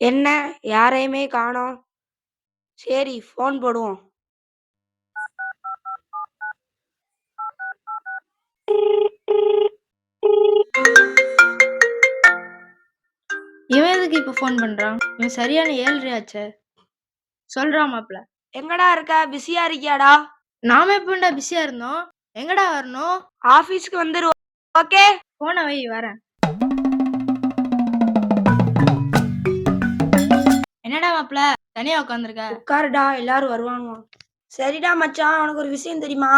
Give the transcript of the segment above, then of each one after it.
என்ன? யாரையுமே காணோம். சரி ஃபோன் போடுவோம். இவன் எதுக்கு இப்ப ஃபோன் பண்றான்? இவன் சரியான ஏழ்ரை ஆச்சே சொல்றான் மாப்ள எங்கடா இருக்க? பிஸியா இருக்கியாடா? நாம எப்பண்டா பிஸியா இருந்தோம்? எங்கடா வரணும்? ஆபீஸ்க்கு வந்துரு ஓகே போன வை வரேன். என்னடா மாப்ள? தனியா உட்காந்துருக்க உட்காருடா எல்லாரும் வருவாங்க சரிடா மச்சான் உனக்கு ஒரு விஷயம் தெரியுமா?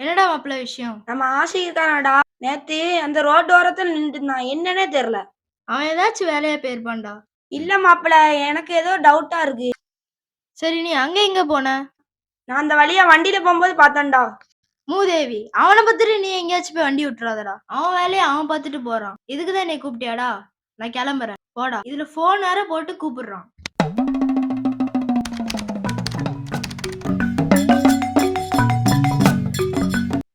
என்னடா மாப்ள விஷயம்? நம்ம ஆசை இருக்கானாடா நேத்து அந்த ரோட்டோரத்துல நின்றுட்டு இருந்தான் என்னன்னே தெரியல அவன் ஏதாச்சும் வேலையா போயிருப்பான்டா இல்ல மாப்பிள எனக்கு ஏதோ டவுட்டா இருக்கு. சரி நீ அங்க எங்க போன? நான் அந்த வழியா வண்டியில போகும்போது பார்த்தேன்டா. மூதேவி அவனை பத்திட்டு நீ எங்கேயாச்சும் போய் வண்டி விட்டுறாதடா. அவன் வேலையை அவன் பார்த்துட்டு போறான். இதுக்குதான் நீ கூப்பிட்டியாடா? நான் கிளம்புறேன். போடா. இதுல போன் வேற போட்டு கூப்பிடுறான்.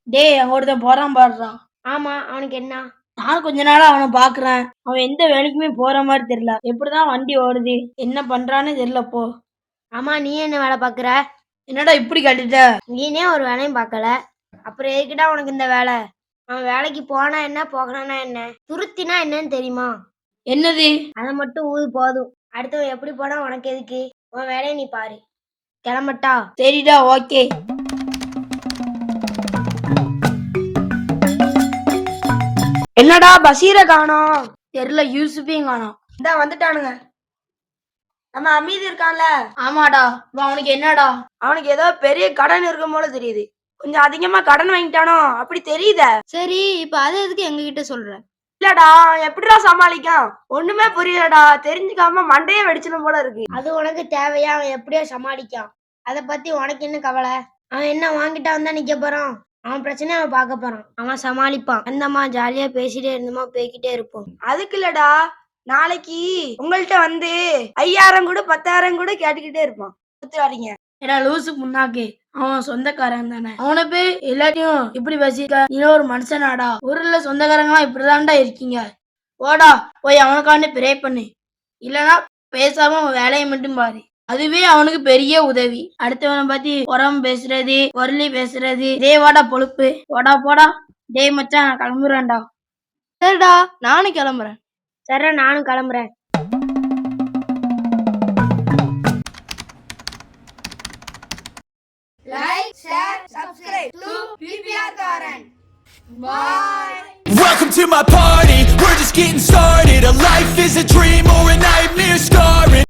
டேய் ஒருத்தன் போறான் பாடுறான் ஆமா அவனுக்கு என்ன? நான் கொஞ்ச நாளா அவனை பாக்குறேன். அவன் எந்த வேலைக்குமே போற மாதிரி தெரியல. எப்படிதான் வண்டி ஓடுது? என்ன பண்றான்னு தெரியல போ. ஆமா நீ என்ன வேலை பாக்குற? என்னடா இப்படி கட்டிட்ட? நீனே ஒரு வேலையும் பார்க்கல அப்புறம் எதுக்குடா உனக்கு இந்த வேலை? அவன் வேலைக்கு போனா என்ன போகலான்னா என்ன? துருத்தினா என்னன்னு தெரியுமா? என்னது? அதை மட்டும் ஊது போதும். அடுத்தவன் எப்படி போனா உனக்கு எதுக்கு? உன் வேலையை நீ பாரு. கிளம்பட்டா? சரிடா ஓகே. என்னடா பசீர காணோம்? தெரியல யூசுஃபையும் காணோம். இந்த வந்துட்டானுங்க. நம்ம அமீது இருக்கான்ல. ஆமாடா. இப்ப அவனுக்கு என்னடா? அவனுக்கு ஏதோ பெரிய கடன் இருக்கும் போல தெரியுது. கொஞ்சம் அதிகமா கடன் வாங்கிட்டானோ? அப்படி தெரியுத. சரி இப்ப அதை எதுக்கு எங்க கிட்ட சொல்ற? இல்லடா எப்படிடா சமாளிக்கான்? ஒண்ணுமே புரியலடா. தெரிஞ்சுக்காம மண்டையே வெடிச்சிடும் போல இருக்கு. அது உனக்கு தேவையா? அவன் எப்படியோ சமாளிக்கான். அதை பத்தி உனக்கு என்ன கவலை? அவன் என்ன வாங்கிட்டா வந்தா நிக்க போறான்? அவன் பிரச்சனையை அவன் பார்க்க போறான். அவன் சமாளிப்பான். அந்தம்மா ஜாலியா பேசிட்டே இருந்தோமா போய்கிட்டே இருப்போம். அதுக்கு இல்லடா. நாளைக்கு உங்கள்கிட்ட வந்து ஐயாயிரம் கூட பத்தாயிரம் கூட கேட்டுக்கிட்டே இருப்பான் வரீங்க ஏடா லூசு முன்னாக்கு. அவன் சொந்தக்காரன் தானே. அவனை போய் எல்லாத்தையும் இப்படி பேசிக்க நீ ஒரு மனுஷனாடா. ஊர்ல சொந்தக்காரங்களாம் இப்படிதான்டா இருக்கீங்க. ஓடா போய் அவனுக்காண்டி ப்ரே பண்ணு. இல்லனா பேசாம அவன் வேலையை மட்டும் பாரு. அதுவே அவனுக்கு பெரிய உதவி. அடுத்தவனை பத்தி உரம் பேசுறது பொருளி பேசுறது. இதே வாடா பொழுப்பு. ஓடா போடா. டே மச்சான் நான் கிளம்புறேன்டா. சரிடா நானும் கிளம்புறேன். சரி நானும் கிளம்புறேன். Welcome to my party, we're just getting started. A life is a dream